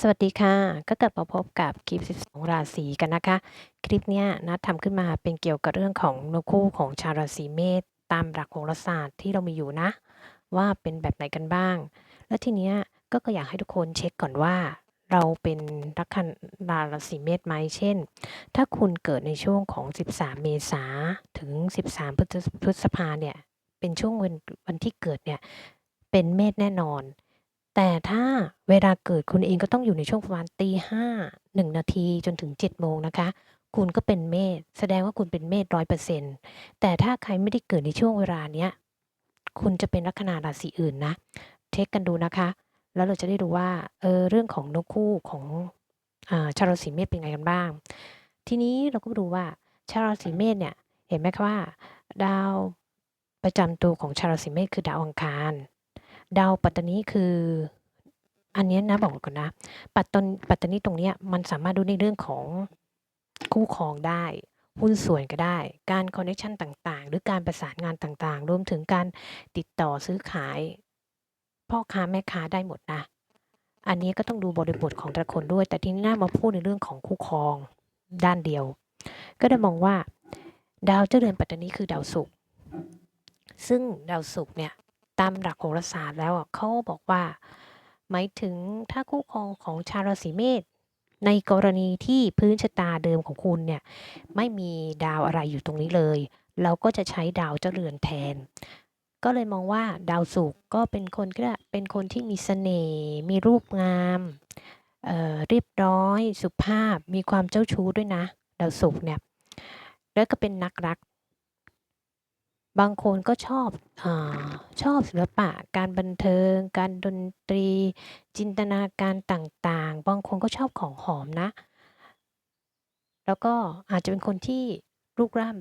สวัสดีค่ะ ก็กลับมาพบกับคลิป 12 ราศีกันนะคะ คลิปนี้นัดทำขึ้นมาเป็นเกี่ยวกับเรื่องของเนื้อคู่ของชาวราศีเมษตามหลักโหราศาสตร์ที่เรามีอยู่นะ ว่าเป็นแบบไหนกันบ้าง แล้วทีนี้ก็ก็อยากให้ทุกคนเช็คก่อนว่า เราเป็นลัคนาราศีเมษไหมเช่น ถ้าคุณเกิดในช่วงของ 13 เมษาถึง 13 พฤษพฤษภาเนี่ยเป็นช่วงวันวันที่เกิดเนี่ยเป็นเมษแน่นอน แต่ถ้าเวลาเกิดคุณเองก็ต้องอยู่ในช่วงประมาณตีห้าหนึ่งนาทีจนถึง7โมงนะคะ คุณก็เป็นเมษแสดงว่าคุณเป็นเมษร้อยเปอร์เซ็นต์แต่ถ้าใครไม่ได้เกิดในช่วงเวลาเนี้ยคุณจะเป็นลัคนาราศีอื่นนะ เช็คกันดูนะคะ แล้วเราจะได้รู้ว่าเออเรื่องของนกคู่ของอชาวราศีเมษเป็นไงกันบ้าง ทีนี้เราก็ดูว่าชาวราศีเมษเนี่ยเห็นไหมคะว่า ดาวประจำตัวของชาวราศีเมษคือดาวอังคาร ดาวปัตตานีคืออันนี้นะบอกก่อนนะ ปัตตนปัตตานีตรงเนี้ยมันสามารถดูในเรื่องของคู่ครองได้ หุ้นส่วนก็ได้ การคอนเนคชันต่างๆ หรือการประสานงานต่างๆ รวมถึงการติดต่อซื้อขาย พ่อค้าแม่ค้าได้หมดนะ อันนี้ก็ต้องดูบริบทของแต่ละคนด้วย แต่ทีนี้น่ามาพูดในเรื่องของคู่ครองด้านเดียว ก็ได้มองว่า ดาวเจ้าเรือนปัตตานีคือดาวศุกร์ซึ่งดาวศุกร์เนี่ย ตามหลักโหราศาสตร์แล้วเขาบอกว่า หมายถึงถ้าคู่ครองของชาวราศีเมษในกรณีที่พื้นชะตาเดิมของคุณเนี่ยไม่มีดาวอะไรอยู่ตรงนี้เลย เราก็จะใช้ดาวเจ้าเรือนแทน ก็เลยมองว่าดาวศุกร์ก็เป็นคนก็เป็นคนที่มีเสน่ห์มีรูปงามเเรียบร้อย สุภาพมีความเจ้าชู้ด้วยนะ ดาวศุกร์เนี่ยแล้วก็เป็นนักรัก บางคนก็ชอบอชอบศิลปะ การบันเทิง การดนตรี จินตนาการต่างๆ บางคนก็ชอบของหอมนะ แล้วก็อาจจะเป็นคนที่รูปร่าง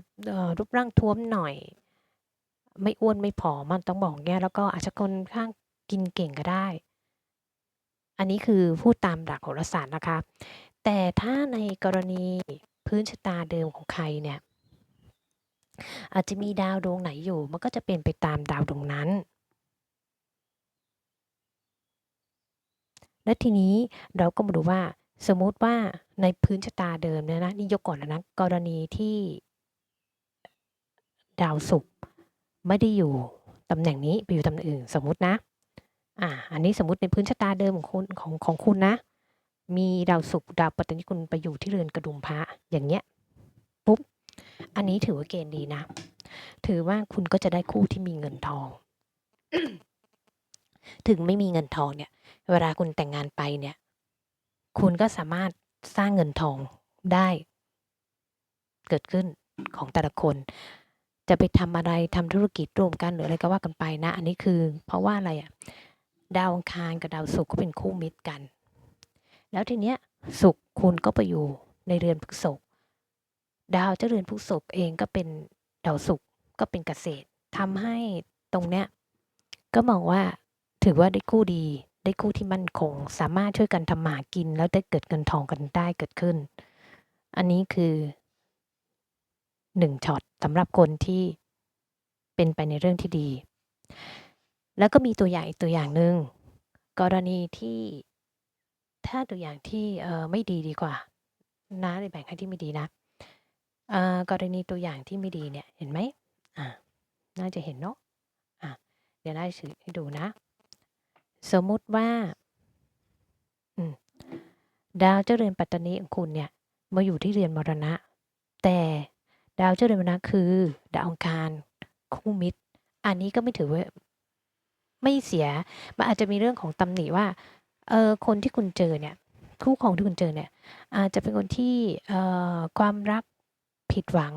รูปร่างท้วมหน่อย ไม่อ้วนไม่ผอมมันต้องบอกเงี้ยแล้วก็อาจจะคนข้างกินเก่งก็ได้ อันนี้คือพูดตามหลักโหราศาสตร์นะคะ แต่ถ้าในกรณีพื้นชะตาเดิมของใครเนี่ย อาจจะมีดาวดวงไหนอยู่ มันก็จะเป็นไปตามดาวดวงนั้น และทีนี้เราก็มาดูว่าสมมุติว่าในพื้นชะตาเดิมเนี่ยนะนี่ยกก่อนนะกรณีที่ดาวศุกร์ไม่ได้อยู่ตำแหน่งนี้ไปอยู่ตำแหน่งอื่นสมมตินะอ่าอันนี้สมมติในพื้นชะตาเดิมของคุณของของคุณนะ มีดาวศุกร์ดาวปัตตานีคุณไปอยู่ที่เรือนกระดุมพระอย่างเงี้ย อันนี้ถือว่าเกณฑ์ดีนะ ถือว่าคุณก็จะได้คู่ที่มีเงินทอง ถึงไม่มีเงินทองเนี่ย เวลาคุณแต่งงานไปเนี่ย คุณก็สามารถสร้างเงินทองได้ เกิดขึ้นของแต่ละคน จะไปทำอะไรทำธุรกิจร่วมกันหรืออะไรก็ว่ากันไปนะ อันนี้คือ เพราะว่าอะไรอะดาวอังคารกับดาวศุกร์ก็เป็นคู่มิตรกัน แล้วทีเนี้ยศุกร์คุณก็ไปอยู่ในเรือนพฤษภ ดาวเจรือนพฤษภเองก็เป็นดาวศุกร์ก็เป็นเกษตรทำให้ตรงเนี้ยก็มองว่าถือว่าได้คู่ดี ได้คู่ที่มั่นคง สามารถช่วยกันทำมาหากิน แล้วได้เกิดเงินทองกันได้เกิดขึ้น อันนี้คือหนึ่งช็อตสำหรับคนที่เป็นไปในเรื่องที่ดี แล้วก็มีตัวอย่างอีกตัวอย่างหนึ่งกรณีที่ถ้าตัวอย่างที่ไม่ดีดีกว่านะเลยแบ่งให้ที่ไม่ดีนะ อ่อกรณีตัวอย่างที่ไม่ดีเนี่ย เห็นไหม อ่า น่าจะเห็นเนาะ อะเดี๋ยวได้สื่อให้ดูนะ สมมุติว่า อืม ดาวเจ้าเรือนปัตตานีของคุณเนี่ย มาอยู่ที่เรือนมรณะ แต่ดาวเจ้าเรือนมรณะคือ ดาวอังคารคู่มิตร อันนี้ก็ไม่ถือว่าไม่เสีย มันอาจจะมีเรื่องของตำหนิว่า เออคนที่คุณเจอเนี่ย คู่ครองที่คุณเจอเนี่ย อาจจะเป็นคนที่ เอ่อ ความรัก ผิดหวัง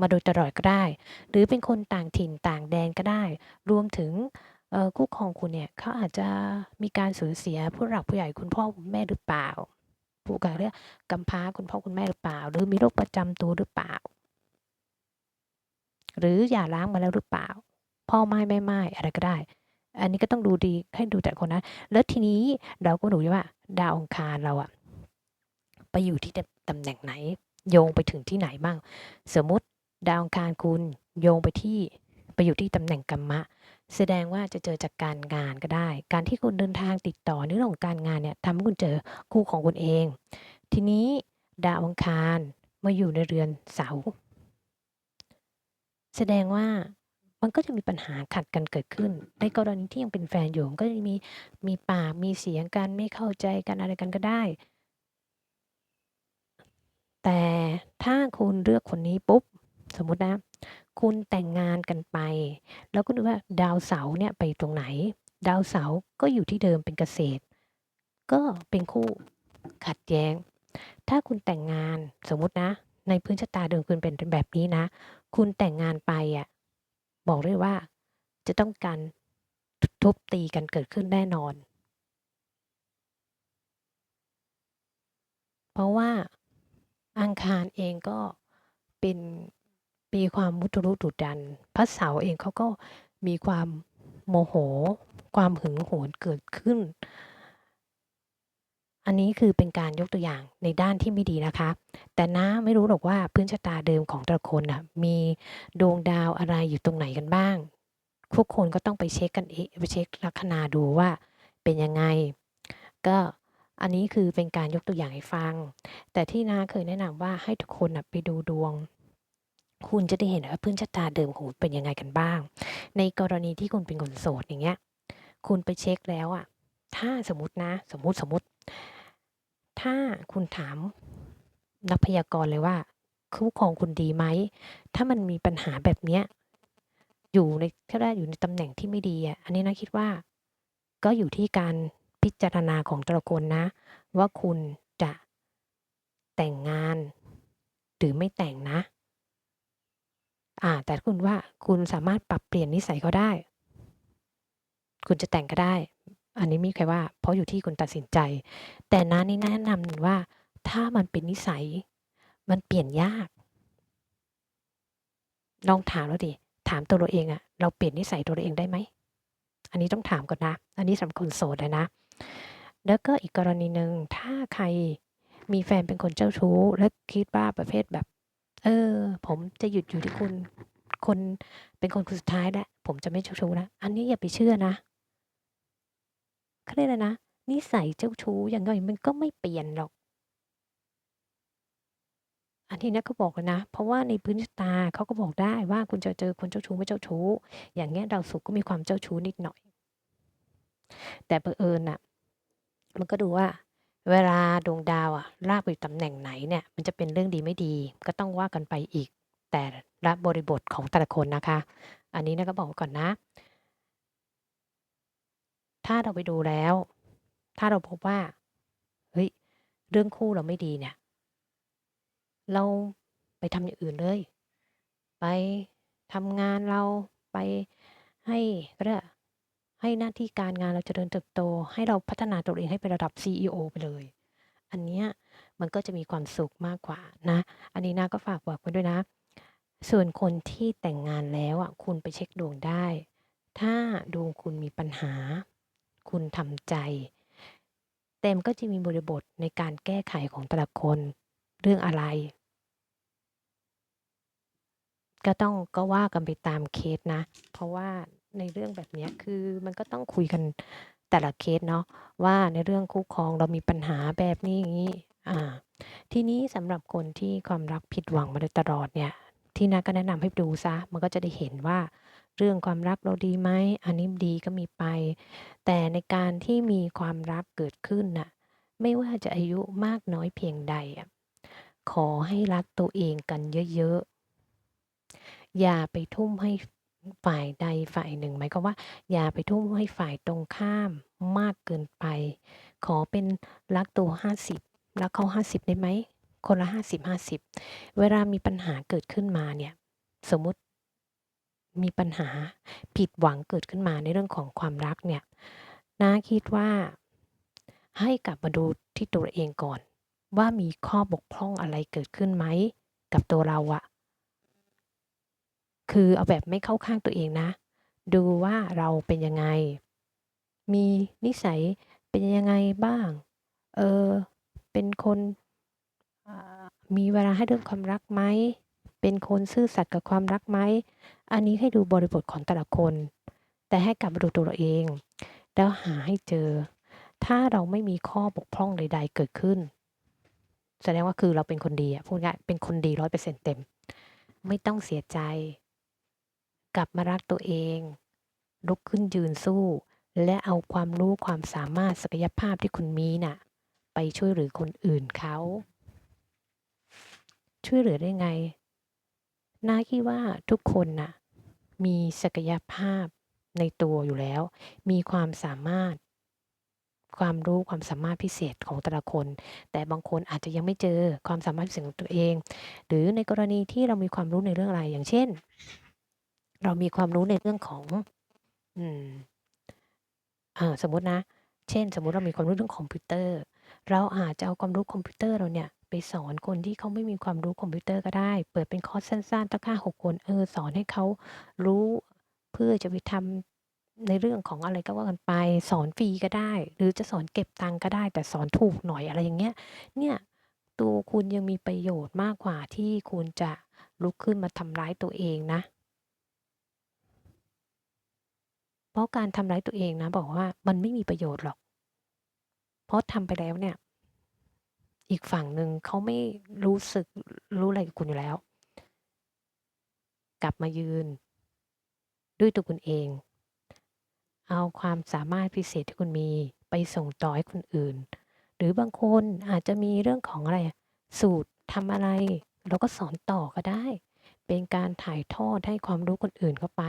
มาโดยตลอดก็ได้ หรือเป็นคนต่างถิ่นต่างแดนก็ได้ รวมถึงคู่ครองคุณเนี่ยเขาอาจจะมีการสูญเสียผู้หลักผู้ใหญ่คุณพ่อคุณแม่หรือเปล่า ผู้กันเรียกกำพร้าคุณพ่อคุณแม่หรือเปล่า หรือมีโรคประจำตัวหรือเปล่า หรือหย่าร้างมาแล้วหรือเปล่า พ่อไม่แม่ไม่อะไรก็ได้ อันนี้ก็ต้องดูดีให้ดูแต่คนนั้นแล้วทีนี้เราก็ดูว่า ดาวองคารเราอะไปอยู่ที่ตำแหน่งไหน โยงไปถึงที่ไหนบ้าง สมมติดาวอังคารคุณโยงไปที่ไปอยู่ที่ตำแหน่งกัมมะ แสดงว่าจะเจอจากการงานก็ได้ การที่คุณเดินทางติดต่อในเรื่องของการงานเนี่ยทำให้คุณเจอคู่ของคุณเอง ทีนี้ดาวอังคารมาอยู่ในเรือนเสาแสดงว่ามันก็จะมีปัญหาขัดกันเกิดขึ้น ในกรณีที่ยังเป็นแฟนอยู่มันก็จะมีมีปากมีเสียงกันไม่เข้าใจกันอะไรกันก็ได้ แต่ถ้าคุณเลือกคนนี้ปุ๊บ สมมตินะ คุณแต่งงานกันไป แล้วก็ดูว่าดาวเสาร์เนี่ยไปตรงไหน ดาวเสาร์ก็อยู่ที่เดิมเป็นเกษตร ก็เป็นคู่ขัดแย้ง ถ้าคุณแต่งงานสมมตินะ ในพื้นชะตาเดิมคุณเป็นแบบนี้นะ คุณแต่งงานไปอะบอกเลยว่า จะต้องการทุบตีกันเกิดขึ้นแน่นอน เพราะว่า อังคารเองก็เป็นมีความมุทะลุดุดัน พระเสาร์เองเขาก็มีความโมโห ความหึงโหวเกิดขึ้น อันนี้คือเป็นการยกตัวอย่างในด้านที่ไม่ดีนะคะ แต่น้าไม่รู้หรอกว่าพื้นชะตาเดิมของแต่ละคนน่ะมีดวงดาวอะไรอยู่ตรงไหนกันบ้าง ทุกคนก็ต้องไปเช็คกันเองไปเช็คลัคนาดูว่าเป็นยังไง ก็ อันนี้คือเป็นการยกตัวอย่างให้ฟัง แต่ที่น้าเคยแนะนำว่าให้ทุกคนนะไปดูดวง คุณจะได้เห็นว่าพื้นชะตาเดิมของคุณเป็นยังไงกันบ้าง ในกรณีที่คุณเป็นคนโสดอย่างเงี้ย คุณไปเช็คแล้วอะถ้าสมมตินะ สมมติสมมติ ถ้าคุณถามนักพยากรณ์เลยว่าคู่ครองคุณดีไหม ถ้ามันมีปัญหาแบบเนี้ยอยู่ในถ้าได้อยู่ในตำแหน่งที่ไม่ดีอะ อันนี้นะคิดว่า ก็อยู่ที่การ พิจารณาของต่ละคนนะ ว่าคุณจะแต่งงาน หรือไม่แต่งนะอ่าแต่คุณว่าคุณสามารถปรับเปลี่ยนนิสัยเขาได้ คุณจะแต่งก็ได้ อันนี้มีใครว่า เพราะอยู่ที่คุณตัดสินใจ แต่น้านี่แนะนำว่า ถ้ามันเป็นนิสัย มันเปลี่ยนยาก ลองถามแล้วดิถามตัวเราเองอะเราเปลี่ยนนิสัยตัวเราเองได้ไหมอันนี้ต้องถามก่อนนะ อันนี้สำหรับคนโสดเลยนะ แล้วก็อีกกรณีหนึ่งถ้าใครมีแฟนเป็นคนเจ้าชู้ และคิดว่าประเภทแบบ เออ ผมจะหยุดอยู่ที่คุณคนเป็นคนคนสุดท้ายแหละผมจะไม่เจ้าชู้นะอันนี้อย่าไปเชื่อนะเขาเรียกอะไรนะนิสัยเจ้าชู้อยังไงมันก็ไม่เปลี่ยนหรอก อันนี้นะเขาบอกนะ เพราะว่าในพื้นชะตาเขาก็บอกได้ว่าคุณจะเจอคนเจ้าชู้ไม่เจ้าชู้ อย่างเงี้ยดาวศุกร์ก็มีความเจ้าชู้นิดหน่อย แต่เบังเอิญน่ะ มันก็ดูว่า เวลาดวงดาวอะลากไปอยู่ตำแหน่งไหนเนี่ย มันจะเป็นเรื่องดีไม่ดี ก็ต้องว่ากันไปอีก แต่ละบริบทของแต่ละคนนะคะ อันนี้นะก็บอกก่อนนะ ถ้าเราไปดูแล้ว ถ้าเราพบว่า เฮ้ย เรื่องคู่เราไม่ดีเนี่ย เราไปทำอย่างอื่นเลย ไปทำงานเราไปให้ก็ได้ ให้หน้าที่การงานเราจเจริญเติบโต ให้เราพัฒนาตัวเองให้เป็นระดับ CEO ไปเลย อันเนี้ยมันก็จะมีความสุขมากกว่านะ อันนี้นาก็ฝากบอกไว้ด้วยนะ ส่วนคนที่แต่งงานแล้วอะคุณไปเช็คดวงได้ ถ้าดวงคุณมีปัญหา คุณทำใจแต่มันก็จะมีบริบทในการแก้ไขของแต่ละคนเรื่องอะไร ก็ต้องก็ว่ากันไปตามเคสนะ เพราะว่า ในเรื่องแบบนี้คือมันก็ต้องคุยกันแต่ละเคสเนาะว่าในเรื่องคู่ครองเรามีปัญหาแบบนี้อย่างนี้อ่าทีนี้สำหรับคนที่ความรักผิดหวังมาโดยตลอดเนี่ยที่นาก็แนะนำให้ดูซะ มันก็จะได้เห็นว่าเรื่องความรักเราดีไหมอันนี้ดีก็มีไป แต่ในการที่มีความรักเกิดขึ้นน่ะไม่ว่าจะอายุมากน้อยเพียงใดอะขอให้รักตัวเองกันเยอะๆ อย่าไปทุ่มให้ ฝ่ายใดฝ่ายหนึ่ง หมายความว่า อย่าไปทุ่มให้ฝ่ายตรงข้ามมากเกินไป ขอเป็นรักตัวห้าสิบรักเขาห้าสิบได้ไหม คนละห้าสิบห้าสิบเวลามีปัญหาเกิดขึ้นมาเนี่ย สมมุติ มีปัญหาผิดหวังเกิดขึ้นมาในเรื่องของความรักเนี่ยน้าคิดว่าให้กลับมาดูที่ตัวเองก่อน ว่ามีข้อบกพร่องอะไรเกิดขึ้นไหม กับตัวเราอะ คือเอาแบบไม่เข้าข้างตัวเองนะ ดูว่าเราเป็นยังไง มีนิสัยเป็นยังไงบ้าง เออ เป็นคนมีเวลาให้เรื่องความรักไหม เป็นคนซื่อสัตย์กับความรักไหม อันนี้ให้ดูบริบทของแต่ละคน แต่ให้กลับมาดูตัวเราเอง แล้วหาให้เจอ ถ้าเราไม่มีข้อบกพร่องใด ๆ เกิดขึ้น แสดงว่าคือเราเป็นคนดีอะพูดง่ายเป็นคนดีร้อยเปอร์เซ็นต์เต็ม ไม่ต้องเสียใจ กลับมารักตัวเอง ลุกขึ้นยืนสู้ และเอาความรู้ความสามารถศักยภาพที่คุณมีน่ะ ไปช่วยเหลือคนอื่นเขา ช่วยเหลือได้ไงน่าคิดว่าทุกคนน่ะ มีศักยภาพในตัวอยู่แล้ว มีความสามารถ ความรู้ความสามารถพิเศษของแต่ละคน แต่บางคนอาจจะยังไม่เจอความสามารถพิเศษของตัวเอง หรือในกรณีที่เรามีความรู้ในเรื่องอะไรอย่างเช่น เรามีความรู้ในเรื่องของอืมอ่าสมมตินะ เช่น สมมติเรามีความรู้เรื่องคอมพิวเตอร์ เราอาจจะเอาความรู้คอมพิวเตอร์เราเนี่ยไปสอนคนที่เขาไม่มีความรู้คอมพิวเตอร์ก็ได้ เปิดเป็นคอร์สสั้นๆตั้งห้าหกคนเออสอนให้เขารู้เพื่อจะไปทำในเรื่องของอะไรก็ว่ากันไป สอนฟรีก็ได้ หรือจะสอนเก็บตังก็ได้ แต่สอนถูกหน่อยอะไรอย่างเงี้ย เนี่ยตัวคุณยังมีประโยชน์มากกว่าที่คุณจะลุกขึ้นมาทำร้ายตัวเองนะ เพ ราะการทำร้ายตัวเองนะ บอกว่ามันไม่มีประโยชน์หรอก เพราะทำไปแล้วเนี่ย อีกฝั่งหนึ่งเขาไม่รู้สึกรู้อะไรกับคุณอยู่แล้ว กลับมายืน ด้วยตัวคุณเอง เอาความสามารถพิเศษที่คุณมีไปส่งต่อให้คนอื่น หรือบางคนอาจจะมีเรื่องของอะไร สูตรทำอะไร เราก็สอนต่อก็ได้ เป็นการถ่ายทอดให้ความรู้คนอื่นเข้าไป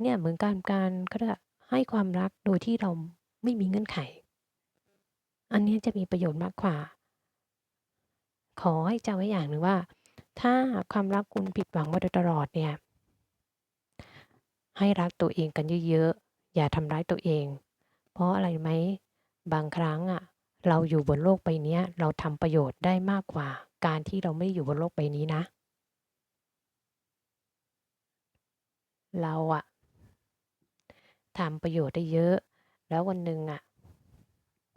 เนี่ยเหมือนการการก็ได้ให้ความรักโดยที่เราไม่มีเงื่อนไข อันนี้จะมีประโยชน์มากกว่า ขอให้จำไว้อย่างหนึ่งว่า ถ้าความรักคุณผิดหวังมาโดยตลอดเนี่ย ให้รักตัวเองกันเยอะๆ อย่าทำร้ายตัวเอง เพราะอะไรไหม บางครั้งอะเราอยู่บนโลกใบนี้เราทำประโยชน์ได้มากกว่า การที่เราไม่อยู่บนโลกใบนี้นะ เราอะ ทำประโยชน์ได้เยอะ แล้ววันหนึ่งอะ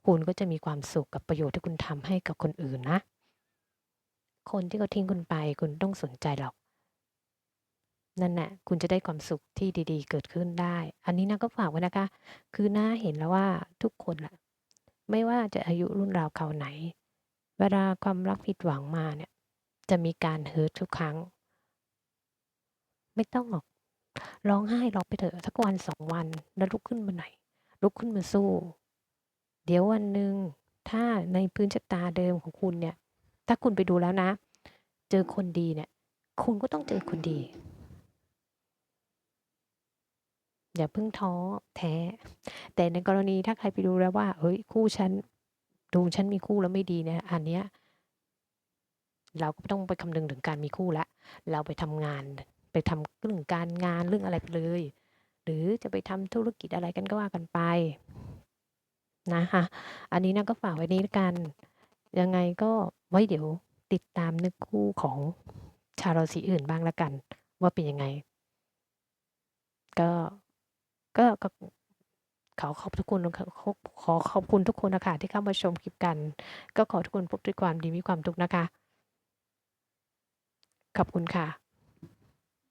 คุณก็จะมีความสุขกับประโยชน์ที่คุณทำให้กับคนอื่นนะ คนที่เขาทิ้งคุณไปคุณต้องสนใจหรอก นั่นแหละคุณจะได้ความสุขที่ดี ๆ เกิดขึ้นได้ อันนี้นะก็ฝากไว้นะคะ คือน้าเห็นแล้วว่าทุกคนแหละไม่ว่าจะอายุรุ่นราวคราไหน เวลาความรักผิดหวังมาเนี่ย จะมีการเฮิร์ตทุกครั้ง ไม่ต้องหรอก ร้องไห้ร้องไปเถอะสักวันสองวันแล้วลุกขึ้นมาหน่อยลุกขึ้นมาสู้ เดี๋ยววันหนึ่งถ้าในพื้นชะตาเดิมของคุณเนี่ย ถ้าคุณไปดูแล้วนะ เจอคนดีเนี่ย คุณก็ต้องเจอคนดี อย่าเพิ่งท้อแท้ แต่ในกรณีถ้าใครไปดูแล้วว่า เฮ้ยคู่ฉันดูฉันมีคู่แล้วไม่ดีเนี่ย อันเนี้ยเราก็ต้องไปคำนึงถึงการมีคู่ล้วเราไปทำงาน ไปทำเรื่องการงานเรื่องอะไรไปเลย หรือจะไปทำธุรกิจอะไรกันก็ว่ากันไปนะคะอันนี้นะก็ฝากไว้นี้แล้วกัน ยังไงก็ไว้เดี๋ยวติดตามนึกคู่ของชาวราศีอื่นบ้างแล้วกัน ว่าเป็นยังไง ก็ก็ก็ขอขอบทุกคนขอขอขอบคุณทุกคนนะคะที่เข้ามาชมคลิปกัน ก็ขอทุกคนพบด้วยความดีมีความสุขนะคะ ขอบคุณค่ะ